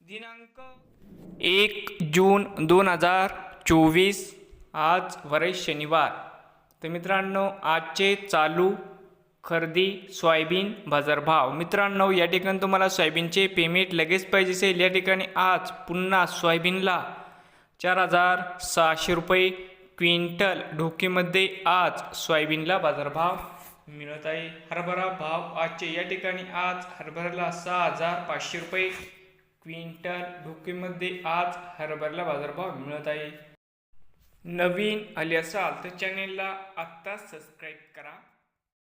दिनांक एक जून दोन हजार चोवीस आज वरे शनिवार. तर मित्रांनो आजचे चालू खरेदी सोयाबीन बाजारभाव. मित्रांनो या ठिकाणी तुम्हाला सोयाबीनचे पेमेंट लगेच पाहिजे असेल या ठिकाणी आज पुन्हा सोयाबीनला चार हजार सहाशे रुपये क्विंटल ढोकीमध्ये आज सोयाबीनला बाजारभाव मिळत आहे. हरभरा भाव आजचे या ठिकाणी आज हरभऱ्याला सहा हजार पाचशे रुपये क्विंटल ढोकीमध्ये आज हरभऱ्याला बाजारभाव मिळत आहे. नवीन आले असाल तर चॅनेलला आत्ताच सबस्क्राईब करा.